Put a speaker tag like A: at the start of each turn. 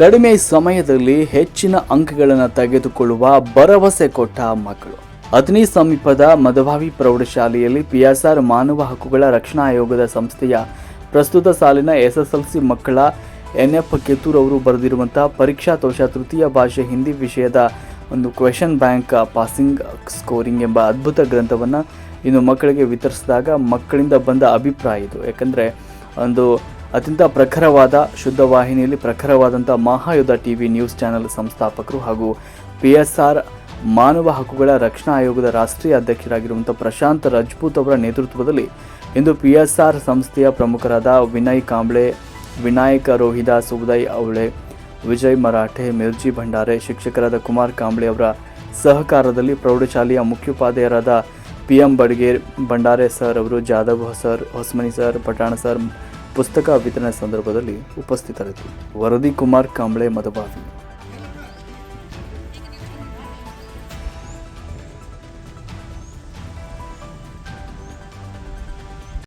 A: ಕಡಿಮೆ ಸಮಯದಲ್ಲಿ ಹೆಚ್ಚಿನ ಅಂಕಗಳನ್ನು ತೆಗೆದುಕೊಳ್ಳುವ ಭರವಸೆ ಕೊಟ್ಟ ಮಕ್ಕಳು. ಅತನಿ ಸಮೀಪದ ಮದಭಾವಿ ಪ್ರೌಢಶಾಲೆಯಲ್ಲಿ ಪಿಎಸ್ಆರ್ ಮಾನವ ಹಕ್ಕುಗಳ ರಕ್ಷಣಾ ಆಯೋಗದ ಸಂಸ್ಥೆಯ ಪ್ರಸ್ತುತ ಸಾಲಿನ ಎಸ್ಎಸ್ಎಲ್ಸಿ ಮಕ್ಕಳ ಎನ್ಎಫ್ ಕಿತ್ತೂರ್ ಅವರು ಬರೆದಿರುವಂಥ ಪರೀಕ್ಷಾ ತೋಷ ತೃತೀಯ ಭಾಷೆ ಹಿಂದಿ ವಿಷಯದ ಒಂದು ಕ್ವೆಶನ್ ಬ್ಯಾಂಕ್ ಪಾಸಿಂಗ್ ಸ್ಕೋರಿಂಗ್ ಎಂಬ ಅದ್ಭುತ ಗ್ರಂಥವನ್ನು ಇನ್ನು ಮಕ್ಕಳಿಗೆ ವಿತರಿಸಿದಾಗ ಮಕ್ಕಳಿಂದ ಬಂದ ಅಭಿಪ್ರಾಯ ಇದು. ಯಾಕಂದರೆ ಒಂದು ಅತ್ಯಂತ ಪ್ರಖರವಾದ ಶುದ್ಧ ವಾಹಿನಿಯಲ್ಲಿ ಪ್ರಖರವಾದಂಥ ಮಹಾಯುಧ ಟಿ ವಿ ನ್ಯೂಸ್ ಚಾನೆಲ್ ಸಂಸ್ಥಾಪಕರು ಹಾಗೂ ಪಿ ಎಸ್ ಆರ್ ಮಾನವ ಹಕ್ಕುಗಳ ರಕ್ಷಣಾ ಆಯೋಗದ ರಾಷ್ಟ್ರೀಯ ಅಧ್ಯಕ್ಷರಾಗಿರುವಂಥ ಪ್ರಶಾಂತ್ ರಜಪೂತ್ ಅವರ ನೇತೃತ್ವದಲ್ಲಿ ಇಂದು ಪಿ ಎಸ್ ಆರ್ ಸಂಸ್ಥೆಯ ಪ್ರಮುಖರಾದ ವಿನಯ್ ಕಾಂಬ್ಳೆ, ವಿನಾಯಕ ರೋಹಿದಾಸ್ ಉದಯ್ ಅವಳೆ, ವಿಜಯ್ ಮರಾಠೆ, ಮಿರ್ಜಿ ಭಂಡಾರೆ, ಶಿಕ್ಷಕರಾದ ಕುಮಾರ್ ಕಾಂಬ್ಳೆ ಅವರ ಸಹಕಾರದಲ್ಲಿ ಪ್ರೌಢಶಾಲೆಯ ಮುಖ್ಯೋಪಾಧ್ಯಾಯರಾದ P M Badiger Bhandare sir ಅವರು, Jadhav sir, Hosmani sir Patan sir ಪುಸ್ತಕ ವಿತರಣೆ ಸಂದರ್ಭದಲ್ಲಿ ಉಪಸ್ಥಿತರಿದ್ದರು. ವರದಿ ಕುಮಾರ್ ಕಾಂಬ್ಳೆ ಮದಭಾವಿ